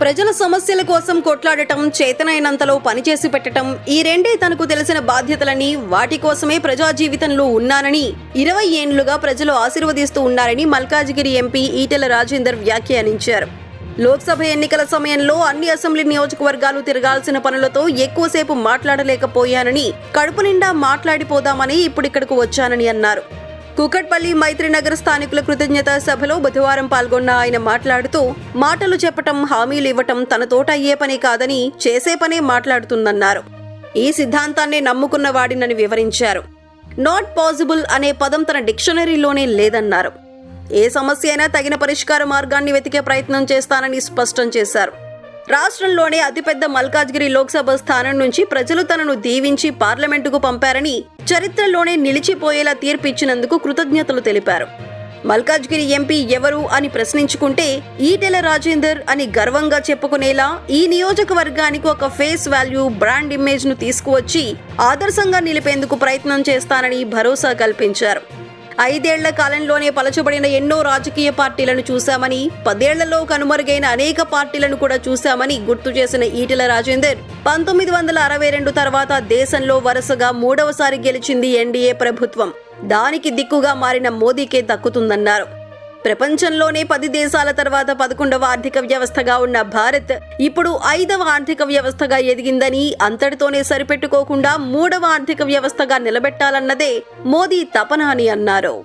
ప్రజల సమస్యల కోసం కొట్లాడటం చేతనైనంతలో పనిచేసి పెట్టటం ఈ రెండే తనకు తెలిసిన బాధ్యతలని వాటి కోసమే ప్రజా జీవితంలో ఉన్నానని ఇరవై ఏండ్లుగా ప్రజలు ఆశీర్వదిస్తూ ఉన్నారని మల్కాజిగిరి ఎంపీ ఈటెల రాజేందర్ వ్యాఖ్యానించారు. లోక్సభ ఎన్నికల సమయంలో అన్ని అసెంబ్లీ నియోజకవర్గాలు తిరగాల్సిన పనులతో ఎక్కువసేపు మాట్లాడలేకపోయానని కడుపు నిండా మాట్లాడిపోదామని ఇప్పుడిక్కడకు వచ్చానని అన్నారు. కుకట్పల్లి మైత్రినగర్ స్థానికుల కృతజ్ఞత సభలో బుధవారం పాల్గొన్న ఆయన మాట్లాడుతూ మాటలు చెప్పటం హామీలు ఇవ్వటం తన తోట అయ్యే పని కాదని చేసే పనే మాట్లాడుతుందన్నారు. ఈ సిద్ధాంతాన్ని నమ్ముకున్న వాడినని వివరించారు. నాట్ పాసిబుల్ అనే పదం తన డిక్షనరీలోనే లేదన్నారు. ఏ సమస్య అయినా తగిన పరిష్కార మార్గాన్ని వెతికే ప్రయత్నం చేస్తానని స్పష్టం చేశారు. రాష్ట్రంలోనే అతిపెద్ద మల్కాజ్గిరి లోక్సభ స్థానం నుంచి ప్రజలు తనను దీవించి పార్లమెంటుకు పంపారని చరిత్రలోనే నిలిచిపోయేలా తీర్పిచ్చినందుకు కృతజ్ఞతలు తెలిపారు. మల్కాజ్గిరి ఎంపీ ఎవరు అని ప్రశ్నించుకుంటే ఈటెల రాజేందర్ అని గర్వంగా చెప్పుకునేలా ఈ నియోజకవర్గానికి ఒక ఫేస్ వాల్యూ బ్రాండ్ ఇమేజ్ను తీసుకువచ్చి ఆదర్శంగా నిలిపేందుకు ప్రయత్నం చేస్తానని భరోసా కల్పించారు. ఐదేళ్ళ కాలంలోనే పలచబడిన ఎన్నో రాజకీయ పార్టీలను చూశామని పదేళ్ళలో కనుమరుగైన అనేక పార్టీలను కూడా చూశామని గుర్తు చేసిన ఈటెల రాజేందర్. పంతొమ్మిది వందల అరవై రెండు తర్వాత దేశంలో వరుసగా మూడవసారి గెలిచింది ఎన్డీఏ ప్రభుత్వం. దానికి దిక్కుగా మారిన మోదీకే దక్కుతుందన్నారు. ప్రపంచంలోనే పది దేశాల తర్వాత పదకొండవ ఆర్థిక వ్యవస్థగా ఉన్న భారత్ ఇప్పుడు ఐదవ ఆర్థిక వ్యవస్థగా ఎదిగిందని అంతటితోనే సరిపెట్టుకోకుండా మూడవ ఆర్థిక వ్యవస్థగా నిలబెట్టాలన్నదే మోదీ తపన అని అన్నారు.